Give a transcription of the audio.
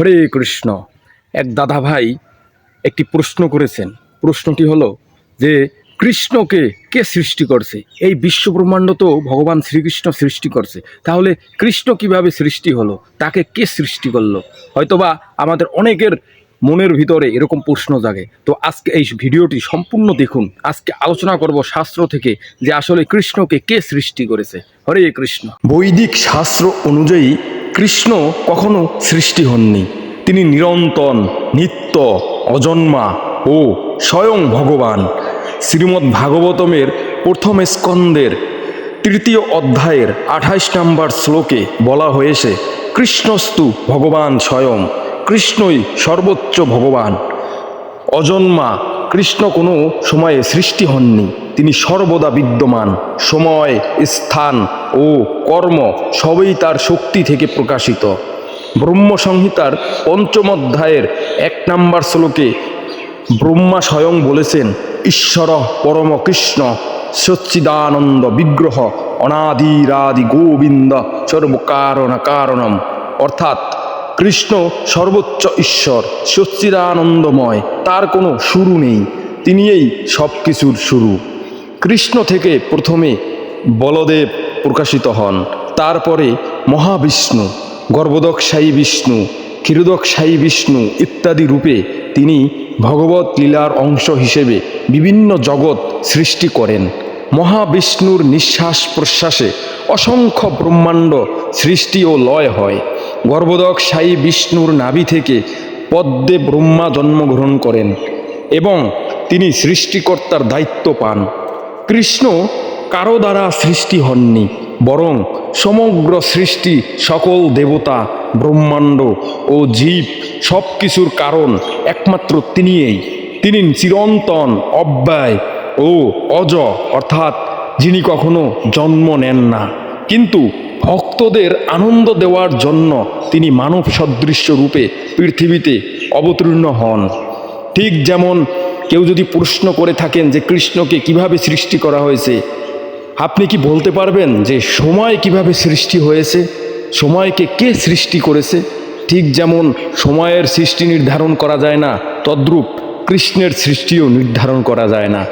হরে কৃষ্ণ। এক দাদা ভাই একটি প্রশ্ন করেছেন। প্রশ্নটি হলো যে, কৃষ্ণকে কে সৃষ্টি করছে? এই বিশ্বব্রহ্মাণ্ড তো ভগবান শ্রীকৃষ্ণ সৃষ্টি করছে। তাহলে কৃষ্ণ কীভাবে সৃষ্টি হলো? তাকে কে সৃষ্টি করল? হয়তোবা আমাদের অনেকের মনের ভিতরে এরকম প্রশ্ন জাগে। তো আজকে এই ভিডিওটি সম্পূর্ণ দেখুন। আজকে আলোচনা করব শাস্ত্র থেকে যে আসলে কৃষ্ণকে কে সৃষ্টি করেছে। হরে কৃষ্ণ। বৈদিক শাস্ত্র অনুযায়ী কৃষ্ণ কখনো সৃষ্টি হননি। তিনি নিরন্তন নিত্য অজন্মা ও স্বয়ং ভগবান। শ্রীমদ্ ভাগবতমের প্রথম স্কন্দের তৃতীয় অধ্যায়ের আঠাইশ নম্বর শ্লোকে বলা হয়েছে, কৃষ্ণস্তু ভগবান স্বয়ং, কৃষ্ণই সর্বোচ্চ ভগবান। অজন্মা কৃষ্ণ কোনো সময়ে সৃষ্টি হননি। তিনি সর্বদা বিদ্যমান। সময়, স্থান ও কর্ম সবই তার শক্তি থেকে প্রকাশিত। ব্রহ্মসংহিতার পঞ্চম অধ্যায়ের এক নম্বর শ্লোকে ব্রহ্মা স্বয়ং বলেছেন, ঈশ্বর পরম কৃষ্ণ, সচ্চিদানন্দ বিগ্রহ, অনাদিরাদি গোবিন্দ সর্বকারণ কারণম। অর্থাৎ কৃষ্ণ সর্বোচ্চ ঈশ্বর, সচ্চিদানন্দময়, তার কোনো শুরু নেই। তিনি এই সব কিছুর শুরু। কৃষ্ণ থেকে প্রথমে বলদেব প্রকাশিত হন, তারপরে মহাবিষ্ণু গর্ভদক্ষায়ী বিষ্ণু ক্ষীরোদক্ষায়ী বিষ্ণু ইত্যাদি রূপে তিনি ভগবত লীলার অংশ হিসেবে বিভিন্ন জগৎ সৃষ্টি করেন। মহাবিষ্ণুর নিঃশ্বাস প্রশ্বাসে অসংখ্য ব্রহ্মাণ্ড সৃষ্টি ও লয় হয়। গর্ভদক সাই বিষ্ণুর নাভি থেকে পদ্মে ব্রহ্মা জন্মগ্রহণ করেন এবং তিনি সৃষ্টিকর্তার দায়িত্ব পান। কৃষ্ণ কারও দ্বারা সৃষ্টি হননি, বরং সমগ্র সৃষ্টি সকল দেবতা, ব্রহ্মাণ্ড ও জীব সব কিছুর কারণ একমাত্র তিনিই তিনি চিরন্তন, অব্যয় ও অজ, অর্থাৎ যিনি কখনো জন্ম নেন না। কিন্তু ভক্তদের আনন্দ দেওয়ার জন্য তিনি মানব সদৃশ্য রূপে পৃথিবীতে অবতীর্ণ হন। ঠিক যেমন কেউ যদি প্রশ্ন করে থাকেন যে কৃষ্ণকে কীভাবে সৃষ্টি করা হয়েছে, আপনি কি বলতে পারবেন যে সময় কীভাবে সৃষ্টি হয়েছে, সময়কে কে সৃষ্টি করেছে? ঠিক যেমন সময়ের সৃষ্টি নির্ধারণ করা যায় না, তদ্রূপ কৃষ্ণের সৃষ্টিও নির্ধারণ করা যায় না।